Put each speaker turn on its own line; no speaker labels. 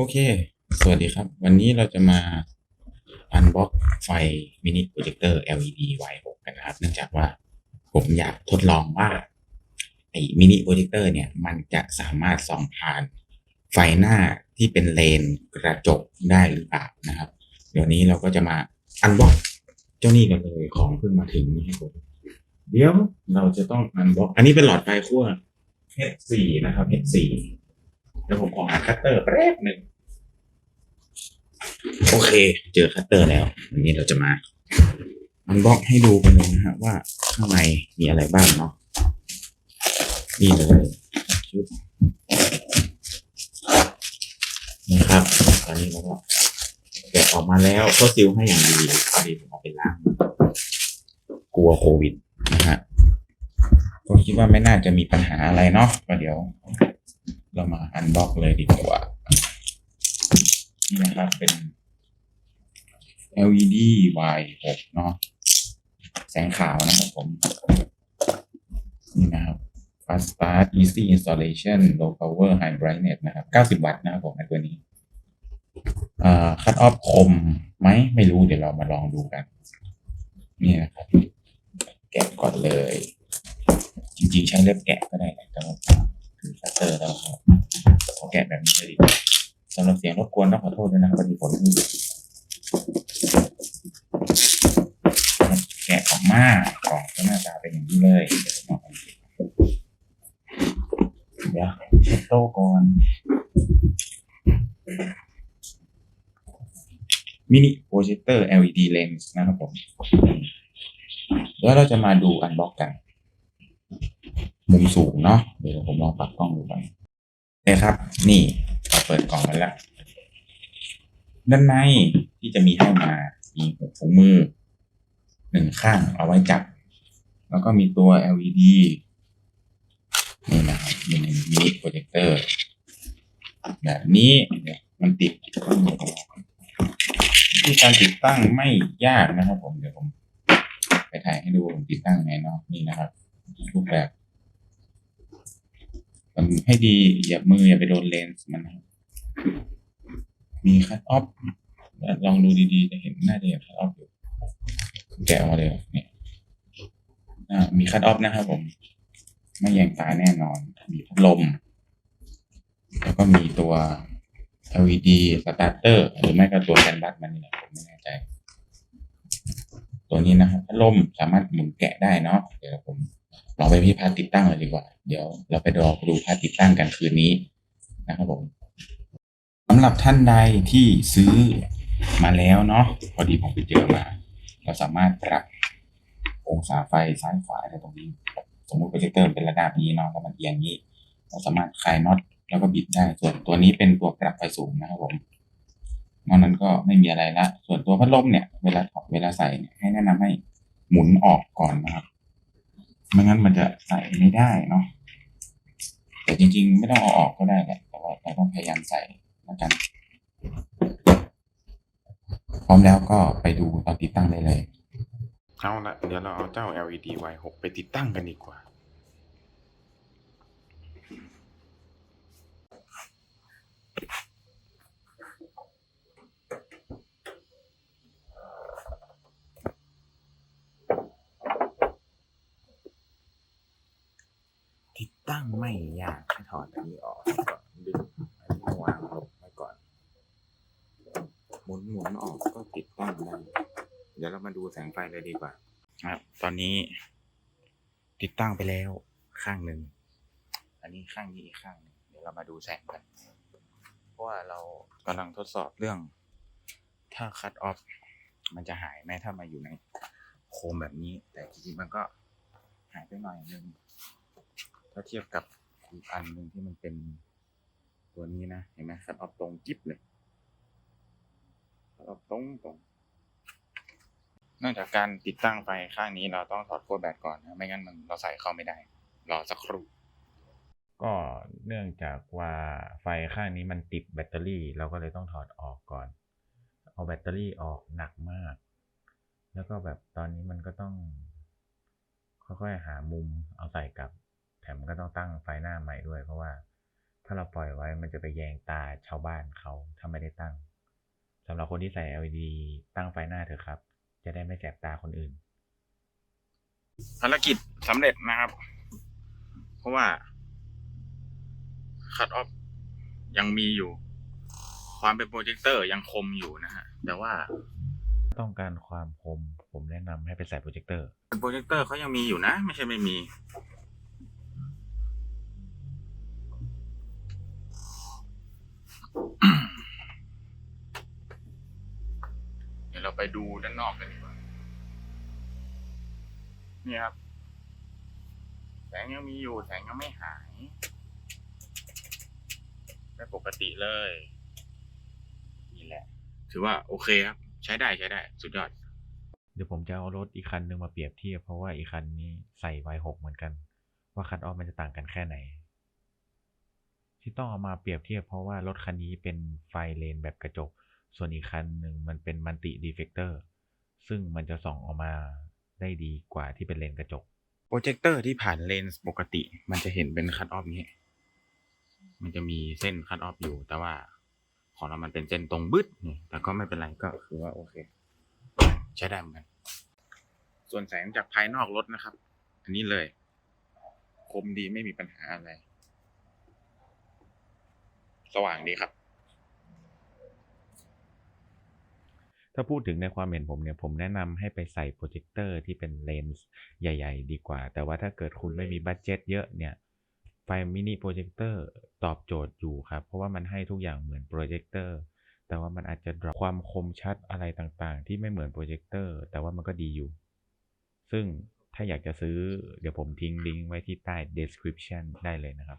โอเค สวัสดีครับ วันนี้เราจะมาอันบ็อกไฟมินิโปรเจคเตอร์ LED Y6 กันนะครับ เนื่องจากว่าผมอยากทดลองว่าไอ้มินิโปรเจคเตอร์เนี่ย มันจะสามารถส่องผ่านไฟหน้าที่เป็นเลนกระจกได้หรือเปล่านะครับ เดี๋ยวนี้เราก็จะมาอันบ็อกเจ้านี่กันเลยของเพิ่งมาถึงนะครับผมเดี๋ยวเราจะต้องอันบ็อกอันนี้เป็นหลอดไฟขั้ว H4 นะครับ H4 เดี๋ยวผมขอหาคัตเตอร์แป๊บหนึ่ง โอเค เจอคัตเตอร์แล้ววันนี้เราจะมาอันบล็อกให้ดูกันเลยนะฮะว่าข้างในมีอะไรบ้างเนาะนี่เลยชุดนะครับตอนนี้เราก็แกะออกมาแล้วก็ซิลให้อย่างดีพอดีผมเอาไปล้างกลัวโควิดนะฮะก็คิดว่าไม่น่าจะมีปัญหาอะไรเนาะก็เดี๋ยว เรามาอันบล็อกเลยดีกว่า นี่นะครับ เป็น LED Y6 เนาะแสงขาวนะครับผม นี่นะครับ Fast Start Easy Installation Low Power High Brightness นะครับ 90 วัตต์นะครับผมในตัวนี้อ่า Cut Off คมไหมไม่รู้เดี๋ยวเรามาลองดูกัน นี่นะครับ แกะก่อนเลย จริงๆ ใช้เล็บแกะก็ได้แหละแต่ว่าถือคัตเตอร์แล้วครับขอแกะแบบนี้เลยดีกว่า สำหรับเสียงรบกวนต้องขอโทษด้วยนะครับพอดีฝนมันแกะออกมากล่องก็หน้าตาเป็นอย่างนี้เลยเดี๋ยวเช็ดโต๊ะก่อนมินิโปรเจคเตอร์ LED lens นะครับผมแล้วเราจะมาดูอันบ็อกกัน มุมสูงเนาะเดี๋ยวผมลองปรับกล้องดูก่อนเลยครับ นี่ เปิดกล่องกันแล้วด้านในที่จะมีให้มา มีหูถุงมือหนึ่งข้างเอาไว้จับ แล้วก็มีตัว LED นี่นะครับมีมินิโปรเจคเตอร์แบบนี้มันติดที่การติดตั้งไม่ยากนะครับ ผมเดี๋ยวผมไปถ่ายให้ดูผมติดตั้งยังไงเนาะนี่นะครับรูปแบบทำให้ดีอย่ามืออย่าไปโดนเลนส์มันนะครับ มีคัตออฟลองดูดีๆจะเห็นน่าจะเห็นคัตออฟอยู่แกะออกมาเลยเนี่ยมีคัตออฟนะครับผม ไม่แยงตาแน่นอน มีพัดลม แล้วก็มีตัว LED สตาร์เตอร์หรือไม่ก็ตัวแคนบัสมันนี่แหละผมไม่แน่ใจ ตัวนี้นะครับพัดลมสามารถหมุนแกะได้เนาะเดี๋ยวผมลองไปพี่พาติดตั้งเลยดีกว่า เดี๋ยวเราไปรอดูพาติดตั้งกันคืนนี้นะครับผม สำหรับท่านใดที่ซื้อมาแล้วเนาะพอดีผมไปเจอมา เราสามารถปรับองศาไฟซ้ายขวาได้ตรงนี้ สมมุติโปรเจคเตอร์เป็นระดับนี้เนาะแล้วมันเอียงนี้ เราสามารถคลายน็อตแล้วก็บิดได้ ส่วนตัวนี้เป็นตัวปรับไฟสูงนะครับผมนอกนั้นก็ไม่มีอะไรละ ส่วนตัวพัดลมเนี่ย เวลาถอดเวลาใส่เนี่ยให้แนะนำให้หมุนออกก่อนนะครับ ไม่งั้นมันจะใส่ไม่ได้เนาะแต่จริง ๆ ไม่ต้องเอาออกก็ได้แหละ แต่ว่าเราต้องพยายามใส่ กัน พร้อมแล้วก็ไปดูตอนติดตั้งได้เลย เอาละเดี๋ยวเราเอาเจ้า LED Y6 ไปติดตั้งกันดีกว่า ติดตั้งไม่ยากให้ถอดอันนี้ออกก่อนดึงอันนี้มาวางลง มุนหมุนออกก็ติดตั้งได้เดี๋ยวเรามาดูแสงไฟเลยดีกว่า ครับ ตอนนี้ ติดตั้งไปแล้วข้างหนึ่ง อันนี้ข้างนี้อีกข้างหนึ่งเดี๋ยวเรามาดูแสงกัน เพราะว่าเรากำลังทดสอบเรื่อง ถ้าคัตออฟมันจะหายไหมถ้ามาอยู่ในโคมแบบนี้ แต่จริงๆมันก็หายไปหน่อยนึงถ้าเทียบกับอีกอันหนึ่งที่มันเป็นตัวนี้นะ เห็นไหมคัตออฟตรงจิ๊บเลย คัตออฟตรงตรงเนื่องจากการติดตั้งไฟข้างนี้เราต้องถอดขั้วแบตก่อนนะไม่งั้นมันเราใส่เข้าไม่ได้ รอสักครู่ ก็เนื่องจากว่าไฟข้างนี้มันติดแบตเตอรี่ เราก็เลยต้องถอดออกก่อน เอาแบตเตอรี่ออกหนักมาก แล้วก็แบบตอนนี้มันก็ต้อง ค่อยๆหามุมเอาใส่กลับ แถมก็ต้องตั้งไฟหน้าใหม่ด้วย เพราะว่า
ถ้าเราปล่อยไว้มันจะไปแยงตาชาวบ้านเขาถ้าไม่ได้ตั้ง สำหรับคนที่ใส่ LED ตั้งไฟหน้าเถอะครับ จะได้ไม่แสบตาคนอื่น
ภารกิจสำเร็จนะครับ เพราะว่าคัตออฟยังมีอยู่ ความเป็นโปรเจคเตอร์ยังคมอยู่นะฮะ แต่ว่า
ต้องการความคมผมแนะนำให้ไปใส่โปรเจคเตอร์
โปรเจคเตอร์เขายังมีอยู่นะ ไม่ใช่ไม่มี ไปดูด้านนอกกันดีกว่า นี่ครับ แสงยังมีอยู่ แสงยังไม่หายได้ปกติเลย นี่แหละ ถือว่าโอเคครับ ใช้ได้ใช้ได้ สุดยอด
เดี๋ยวผมจะเอารถอีกคันหนึ่งมาเปรียบเทียบเพราะว่าอีกคันนี้ใส่ Y6 เหมือนกัน ว่าคันออฟมันจะต่างกันแค่ไหนที่ต้องเอามาเปรียบเทียบเพราะว่ารถคันนี้เป็นไฟเลนแบบกระจก ส่วนอีกคันหนึ่งมันเป็นมัลติดีเฟกเตอร์ซึ่งมันจะส่องออกมาได้ดีกว่าที่เป็นเลนกระจก
โปรเจคเตอร์ที่ผ่านเลนส์ปกติ มันจะเห็นเป็นคัตออฟนี้ มันจะมีเส้นคัตออฟอยู่ แต่ว่าของเรามันเป็นเส้นตรงบึ้ดนี่แต่ก็ไม่เป็นไรก็คือว่าโอเค ใช้ได้เหมือนกัน ส่วนแสงจากภายนอกรถนะครับ อันนี้เลย คมดีไม่มีปัญหาอะไร สว่างดีครับ
ถ้าพูดถึงในความเห็นผมเนี่ย ผมแนะนำให้ไปใส่โปรเจคเตอร์ที่เป็นเลนส์ใหญ่ ๆ ดีกว่า แต่ว่าถ้าเกิดคุณไม่มีบัตเจ็ตเยอะเนี่ยไฟมินิโปรเจคเตอร์ตอบโจทย์อยู่ครับ เพราะว่ามันให้ทุกอย่างเหมือนโปรเจคเตอร์แต่ว่ามันอาจจะ drop ความคมชัดอะไรต่างๆ ที่ไม่เหมือนโปรเจคเตอร์แต่ว่ามันก็ดีอยู่ ซึ่งถ้าอยากจะซื้อเดี๋ยวผมทิ้งลิงก์ไว้ที่ใต้ description ได้เลยนะครับ